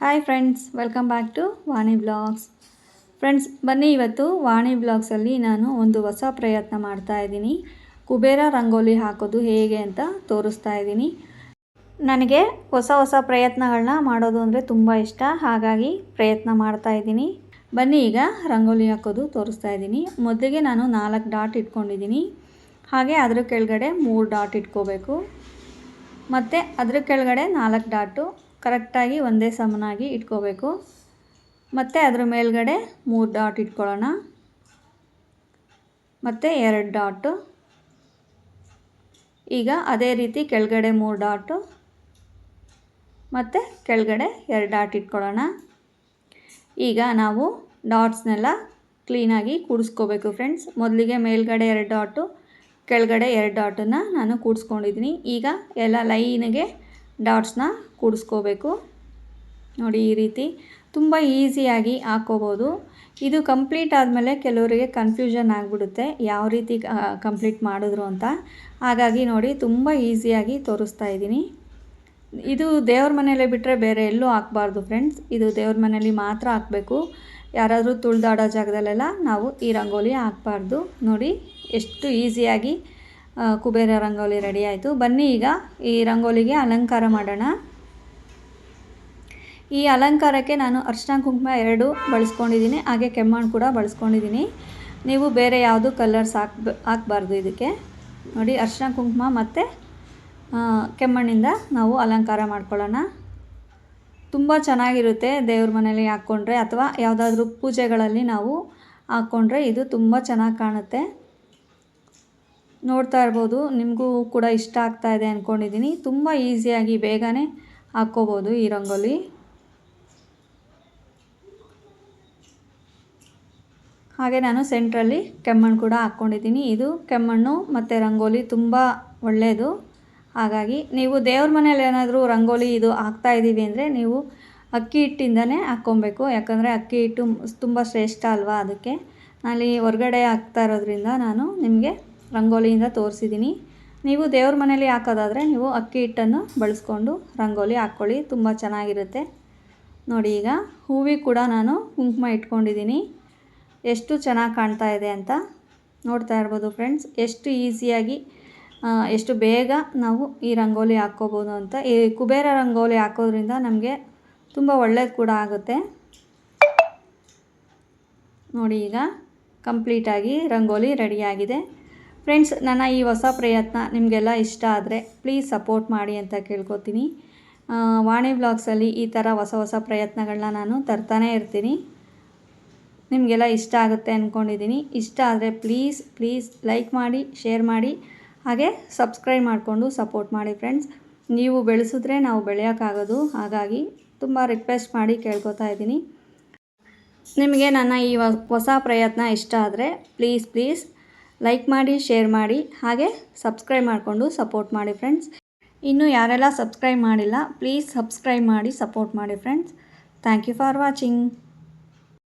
Hi friends welcome back to Vani blogs friends ಬನ್ನಿ ಇವತ್ತು ವಾಣಿ ಬ್ಲಾಗ್ಸಲ್ಲಿ ನಾನು ಒಂದು ಹೊಸ ಪ್ರಯತ್ನ ಮಾಡ್ತಾ ಇದ್ದೀನಿ. ಕುಬೇರ ರಂಗೋಲಿ ಹಾಕೋದು ಹೇಗೆ ಅಂತ ತೋರಿಸ್ತಾ ಇದ್ದೀನಿ. ನನಗೆ ಹೊಸ ಹೊಸ ಪ್ರಯತ್ನಗಳನ್ನ ಮಾಡೋದು ಅಂದರೆ ತುಂಬ ಇಷ್ಟ. ಹಾಗಾಗಿ ಪ್ರಯತ್ನ ಮಾಡ್ತಾ ಇದ್ದೀನಿ. ಬನ್ನಿ ಈಗ ರಂಗೋಲಿ ಹಾಕೋದು ತೋರಿಸ್ತಾ ಇದ್ದೀನಿ. ಮೊದಲಿಗೆ ನಾನು ನಾಲ್ಕು ಡಾಟ್ ಇಟ್ಕೊಂಡಿದ್ದೀನಿ. ಹಾಗೆ ಅದ್ರ ಕೆಳಗಡೆ ಮೂರು ಡಾಟ್ ಇಟ್ಕೋಬೇಕು. ಮತ್ತು ಅದ್ರ ಕೆಳಗಡೆ ನಾಲ್ಕು ಡಾಟು ಕರೆಕ್ಟಾಗಿ ಒಂದೇ ಸಮನಾಗಿ ಇಟ್ಕೋಬೇಕು. ಮತ್ತು ಅದರ ಮೇಲ್ಗಡೆ ಮೂರು ಡಾಟ್ ಇಟ್ಕೊಳ್ಳೋಣ. ಮತ್ತು ಎರಡು ಡಾಟು. ಈಗ ಅದೇ ರೀತಿ ಕೆಳಗಡೆ ಮೂರು ಡಾಟು. ಮತ್ತು ಕೆಳಗಡೆ ಎರಡು ಡಾಟ್ ಇಟ್ಕೊಳ್ಳೋಣ. ಈಗ ನಾವು ಡಾಟ್ಸ್ನೆಲ್ಲ ಕ್ಲೀನಾಗಿ ಕೂಡಿಸ್ಕೋಬೇಕು ಫ್ರೆಂಡ್ಸ್. ಮೊದಲಿಗೆ ಮೇಲ್ಗಡೆ ಎರಡು ಡಾಟು, ಕೆಳಗಡೆ ಎರಡು ಡಾಟನ್ನು ನಾನು ಕೂಡಿಸ್ಕೊಂಡಿದ್ದೀನಿ. ಈಗ ಎಲ್ಲ ಲೈನಿಗೆ ಡಾಟ್ಸ್ನ ಕೂಡಿಸ್ಕೋಬೇಕು. ನೋಡಿ ಈ ರೀತಿ ತುಂಬ ಈಸಿಯಾಗಿ ಹಾಕ್ಕೋಬೋದು ಇದು ಕಂಪ್ಲೀಟ್ ಆದಮೇಲೆ ಕೆಲವರಿಗೆ ಕನ್ಫ್ಯೂಷನ್ ಆಗಿಬಿಡುತ್ತೆ ಯಾವ ರೀತಿ ಕಂಪ್ಲೀಟ್ ಮಾಡಿದ್ರು ಅಂತ. ಹಾಗಾಗಿ ನೋಡಿ ತುಂಬ ಈಸಿಯಾಗಿ ತೋರಿಸ್ತಾ ಇದ್ದೀನಿ. ಇದು ದೇವ್ರ ಮನೆಯಲ್ಲೇ ಬಿಟ್ಟರೆ ಬೇರೆ ಎಲ್ಲೂ ಹಾಕ್ಬಾರ್ದು ಫ್ರೆಂಡ್ಸ್. ಇದು ದೇವ್ರ ಮನೇಲಿ ಮಾತ್ರ ಹಾಕಬೇಕು. ಯಾರಾದರೂ ತುಳಿದಾಡೋ ಜಾಗದಲ್ಲೆಲ್ಲ ನಾವು ಈ ರಂಗೋಲಿ ಹಾಕ್ಬಾರ್ದು. ನೋಡಿ ಎಷ್ಟು ಈಸಿಯಾಗಿ ಕುಬೇರ ರಂಗೋಲಿ ರೆಡಿ ಆಯಿತು. ಬನ್ನಿ ಈಗ ಈ ರಂಗೋಲಿಗೆ ಅಲಂಕಾರ ಮಾಡೋಣ. ಈ ಅಲಂಕಾರಕ್ಕೆ ನಾನು ಅರ್ಶಿನ ಕುಂಕುಮ ಎರಡು ಬಳಸ್ಕೊಂಡಿದ್ದೀನಿ, ಹಾಗೆ ಕೆಮ್ಮಣ್ಣು ಕೂಡ ಬಳಸ್ಕೊಂಡಿದ್ದೀನಿ. ನೀವು ಬೇರೆ ಯಾವುದು ಕಲರ್ಸ್ ಹಾಕ್, ಹಾಕ್ಬಾರ್ದು ಇದಕ್ಕೆ. ನೋಡಿ ಅರ್ಶಿನ ಕುಂಕುಮ ಮತ್ತು ಕೆಮ್ಮಣ್ಣಿಂದ ನಾವು ಅಲಂಕಾರ ಮಾಡ್ಕೊಳ್ಳೋಣ. ತುಂಬ ಚೆನ್ನಾಗಿರುತ್ತೆ ದೇವ್ರ ಮನೇಲಿ ಹಾಕ್ಕೊಂಡ್ರೆ, ಅಥವಾ ಯಾವುದಾದ್ರೂ ಪೂಜೆಗಳಲ್ಲಿ ನಾವು ಹಾಕ್ಕೊಂಡ್ರೆ ಇದು ತುಂಬ ಚೆನ್ನಾಗಿ ಕಾಣುತ್ತೆ. ನೋಡ್ತಾ ಇರ್ಬೋದು, ನಿಮಗೂ ಕೂಡ ಇಷ್ಟ ಆಗ್ತಾ ಇದೆ ಅಂದ್ಕೊಂಡಿದ್ದೀನಿ ತುಂಬ ಈಸಿಯಾಗಿ ಬೇಗನೆ ಹಾಕ್ಕೋಬೋದು ಈ ರಂಗೋಲಿ. ಹಾಗೆ ನಾನು ಸೆಂಟ್ರಲ್ಲಿ ಕೆಮ್ಮಣ್ಣು ಕೂಡ ಹಾಕ್ಕೊಂಡಿದ್ದೀನಿ. ಇದು ಕೆಮ್ಮಣ್ಣು ಮತ್ತು ರಂಗೋಲಿ ತುಂಬ ಒಳ್ಳೆಯದು ಹಾಗಾಗಿ ನೀವು ದೇವ್ರ ಮನೇಲಿ ಏನಾದರೂ ರಂಗೋಲಿ ಇದು ಹಾಕ್ತಾ ಇದ್ದೀವಿ ಅಂದರೆ ನೀವು ಅಕ್ಕಿ ಹಿಟ್ಟಿಂದನೇ ಹಾಕ್ಕೊಬೇಕು. ಯಾಕಂದರೆ ಅಕ್ಕಿ ಹಿಟ್ಟು ತುಂಬ ಶ್ರೇಷ್ಠ ಅಲ್ವಾ ಅದಕ್ಕೆ. ನಾನು ಹೊರಗಡೆ ಹಾಕ್ತಾ ಇರೋದ್ರಿಂದ ನಾನು ನಿಮಗೆ ರಂಗೋಲಿಯಿಂದ ತೋರಿಸಿದ್ದೀನಿ. ನೀವು ದೇವ್ರ ಮನೇಲಿ ಹಾಕೋದಾದರೆ ನೀವು ಅಕ್ಕಿ ಹಿಟ್ಟನ್ನು ಬಳಸ್ಕೊಂಡು ರಂಗೋಲಿ ಹಾಕ್ಕೊಳ್ಳಿ. ತುಂಬ ಚೆನ್ನಾಗಿರುತ್ತೆ. ನೋಡಿ ಈಗ ಹೂವಿ ಕೂಡ ನಾನು ಕುಂಕುಮ ಇಟ್ಕೊಂಡಿದ್ದೀನಿ. ಎಷ್ಟು ಚೆನ್ನಾಗಿ ಕಾಣ್ತಾ ಇದೆ ಅಂತ ನೋಡ್ತಾ ಇರ್ಬೋದು ಫ್ರೆಂಡ್ಸ್. ಎಷ್ಟು ಈಸಿಯಾಗಿ ಎಷ್ಟು ಬೇಗ ನಾವು ಈ ರಂಗೋಲಿ ಹಾಕ್ಕೋಬೋದು ಅಂತ. ಈ ಕುಬೇರ ರಂಗೋಲಿ ಹಾಕೋದ್ರಿಂದ ನಮಗೆ ತುಂಬ ಒಳ್ಳೇದು ಕೂಡ ಆಗುತ್ತೆ. ನೋಡಿ ಈಗ ಕಂಪ್ಲೀಟಾಗಿ ರಂಗೋಲಿ ರೆಡಿಯಾಗಿದೆ ಫ್ರೆಂಡ್ಸ್, ನನ್ನ ಈ ಹೊಸ ಪ್ರಯತ್ನ ನಿಮಗೆಲ್ಲ ಇಷ್ಟ ಆದರೆ ಪ್ಲೀಸ್ ಸಪೋರ್ಟ್ ಮಾಡಿ ಅಂತ ಕೇಳ್ಕೊತೀನಿ. ವಾಣಿ ಬ್ಲಾಗ್ಸಲ್ಲಿ ಈ ಥರ ಹೊಸ ಹೊಸ ಪ್ರಯತ್ನಗಳನ್ನ ನಾನು ತರ್ತಾನೇ ಇರ್ತೀನಿ. ನಿಮಗೆಲ್ಲ ಇಷ್ಟ ಆಗುತ್ತೆ ಅಂದ್ಕೊಂಡಿದ್ದೀನಿ ಇಷ್ಟ ಆದರೆ ಪ್ಲೀಸ್ ಪ್ಲೀಸ್ ಲೈಕ್ ಮಾಡಿ ಶೇರ್ ಮಾಡಿ. ಹಾಗೆ ಸಬ್ಸ್ಕ್ರೈಬ್ ಮಾಡಿಕೊಂಡು ಸಪೋರ್ಟ್ ಮಾಡಿ ಫ್ರೆಂಡ್ಸ್ ನೀವು ಬೆಳೆಸಿದ್ರೆ ನಾವು ಬೆಳೆಯೋಕ್ಕಾಗೋದು. ಹಾಗಾಗಿ ತುಂಬ ರಿಕ್ವೆಸ್ಟ್ ಮಾಡಿ ಕೇಳ್ಕೊತಾ ಇದ್ದೀನಿ. ನಿಮಗೆ ನನ್ನ ಈ ಹೊಸ ಪ್ರಯತ್ನ ಇಷ್ಟ ಆದರೆ ಪ್ಲೀಸ್ ಪ್ಲೀಸ್ ಲೈಕ್ ಮಾಡಿ ಶೇರ್ ಮಾಡಿ. ಹಾಗೆ ಸಬ್ಸ್ಕ್ರೈಬ್ ಮಾಡಿಕೊಂಡು ಸಪೋರ್ಟ್ ಮಾಡಿ ಫ್ರೆಂಡ್ಸ್ ಇನ್ನು ಯಾರೆಲ್ಲ ಸಬ್ಸ್ಕ್ರೈಬ್ ಮಾಡಿಲ್ಲ ಪ್ಲೀಸ್ ಸಬ್ಸ್ಕ್ರೈಬ್ ಮಾಡಿ ಸಪೋರ್ಟ್ ಮಾಡಿ friends thank you for watching